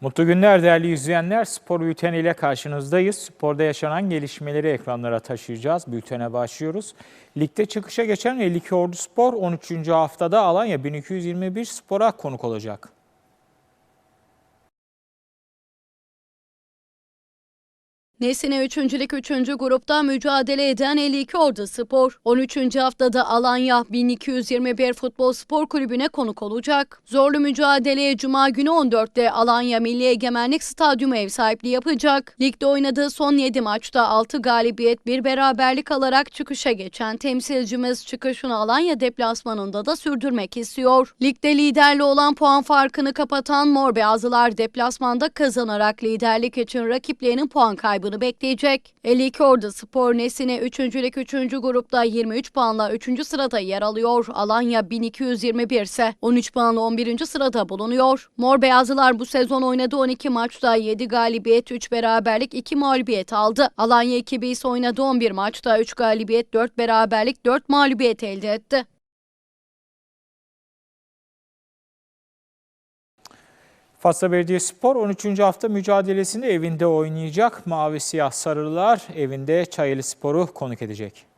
Mutlu günler değerli izleyenler. Spor Bülteni ile karşınızdayız. Sporda yaşanan gelişmeleri ekranlara taşıyacağız. Bültene başlıyoruz. Ligde çıkışa geçen 52 Ordu Spor 13. haftada Alanya 1221 Spor'a konuk olacak. Nesine 3. Lig 3. grupta mücadele eden 52 Ordu Spor, 13. haftada Alanya 1221 Futbol Spor Kulübü'ne konuk olacak. Zorlu mücadeleye Cuma günü 14'te Alanya Milli Egemenlik Stadyumu ev sahipliği yapacak. Ligde oynadığı son 7 maçta 6 galibiyet, 1 beraberlik alarak çıkışa geçen temsilcimiz çıkışını Alanya deplasmanında da sürdürmek istiyor. Ligde liderli olan puan farkını kapatan Mor Beyazlılar deplasmanda kazanarak liderlik için rakiplerinin puan kaybını bekleyecek. 52 Ordu Spor Nesine 3. Lig 3. grupta 23 puanla 3. sırada yer alıyor. Alanya 1221 ise 13 puanla 11. sırada bulunuyor. Mor Beyazlılar bu sezon oynadığı 12 maçta 7 galibiyet, 3 beraberlik, 2 mağlubiyet aldı. Alanya ekibi ise oynadığı 11 maçta 3 galibiyet, 4 beraberlik, 4 mağlubiyet elde etti. Fatsa Belediyespor 13. hafta mücadelesini evinde oynayacak. Mavi Siyah Sarılar evinde Çayeli Spor'u konuk edecek.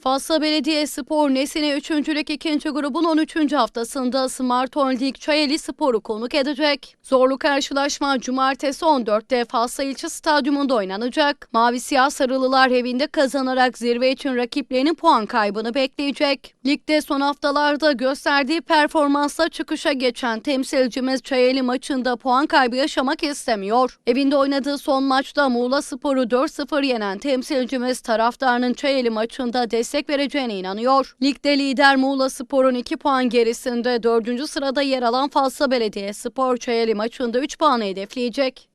Fasla Belediye Spor Nesine 3. Lig 2. grubun 13. haftasında Smart Holding Çayeli Spor'u konuk edecek. Zorlu karşılaşma Cumartesi 14'te Fasla İlçe Stadyumunda oynanacak. Mavi Siyah Sarılılar evinde kazanarak zirve için rakiplerinin puan kaybını bekleyecek. Ligde son haftalarda gösterdiği performansla çıkışa geçen temsilcimiz Çayeli maçında puan kaybı yaşamak istemiyor. Evinde oynadığı son maçta Muğla Spor'u 4-0 yenen temsilcimiz taraftarının Çayeli maçında destek vereceğine inanıyor. Ligde lider Muğla Spor'un 2 puan gerisinde 4. sırada yer alan Falsa Belediye Spor Çayeli maçında 3 puanı hedefleyecek.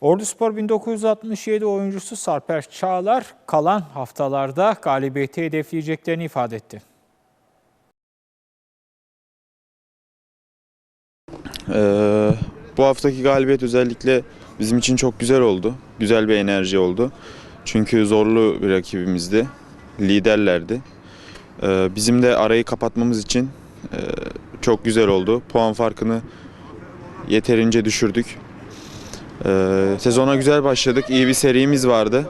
Ordu Spor 1967 oyuncusu Sarper Çağlar kalan haftalarda galibiyeti hedefleyeceklerini ifade etti. Ee, bu haftaki galibiyet özellikle bizim için çok güzel oldu. Güzel bir enerji oldu. Çünkü zorlu bir rakibimizdi. Liderlerdi. Ee, bizim de arayı kapatmamız için e, çok güzel oldu. Puan farkını yeterince düşürdük. Ee, sezona güzel başladık. İyi bir serimiz vardı.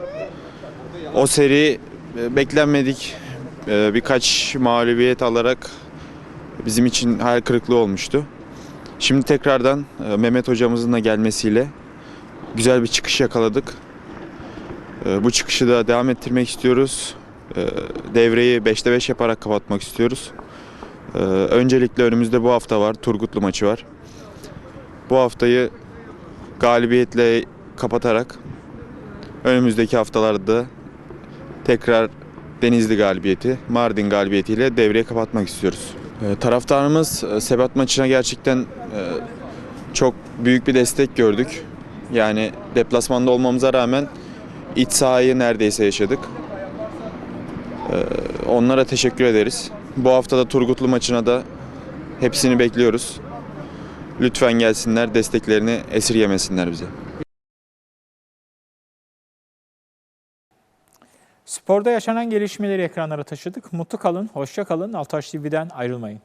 O seri e, beklenmedik e, birkaç mağlubiyet alarak bizim için hayal kırıklığı olmuştu. Şimdi tekrardan Mehmet hocamızın da gelmesiyle güzel bir çıkış yakaladık. E, Bu çıkışı da devam ettirmek istiyoruz. E, Devreyi 5'te 5 yaparak kapatmak istiyoruz. E, Öncelikle önümüzde bu hafta var. Turgutlu maçı var. Bu haftayı galibiyetle kapatarak önümüzdeki haftalarda tekrar Denizli galibiyeti, Mardin galibiyetiyle devreye kapatmak istiyoruz. Taraftarımız e, Sebat maçına gerçekten e, çok büyük bir destek gördük. Yani deplasmanda olmamıza rağmen iç sahayı neredeyse yaşadık. E, Onlara teşekkür ederiz. Bu hafta da Turgutlu maçına da hepsini bekliyoruz. Lütfen gelsinler, desteklerini esirgemesinler bize. Sporda yaşanan gelişmeleri ekranlara taşıdık. Mutlu kalın, hoşça kalın. Altaş TV'den ayrılmayın.